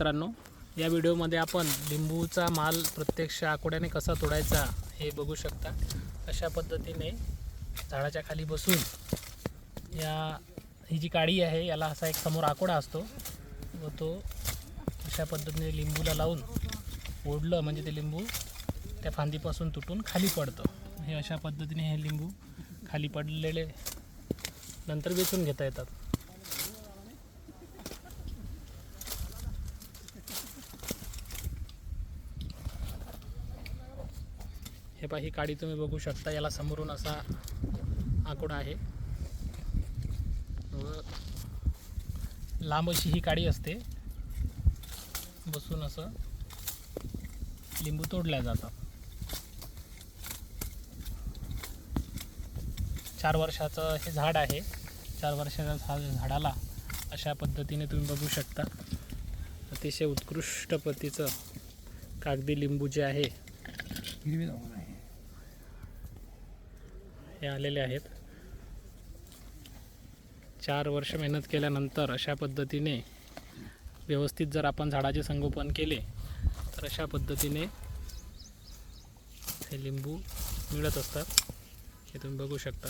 मित्रांनो या व्हिडिओमध्ये आपण लिंबूचा माल प्रत्यक्ष आकोड्याने कसा तोडायचा हे बघू शकता. अशा पद्धतीने झाडाच्या खाली बसून या ही जी काडी आहे याला असा एक समोर आकोडा असतो व तो अशा पद्धतीने लिंबूला लावून ओढलं म्हणजे ते लिंबू त्या फांदीपासून तुटून खाली पडतं. हे अशा पद्धतीने हे लिंबू खाली पडलेले नंतर वेचून घेता येतात. हे पहा ही काडी तुम्ही बघू शकता याला समोरून असा आकोडा आहे. व लांब अशी ही काडी असते. बसून असं लिंबू तोडल्या जातात. चार वर्षाचं हे झाड आहे. चार वर्षाच्या झा झाडाला अशा पद्धतीने तुम्ही बघू शकता. अतिशय उत्कृष्ट पद्धतीचं कागदी लिंबू जे आहे आहे हे आलेले आहेत. चार वर्ष मेहनत केल्यानंतर अशा पद्धतीने व्यवस्थित जर आपण झाडाचे संगोपन केले तर अशा पद्धतीने हे लिंबू मिळत असतात. हे तुम्ही बघू शकता.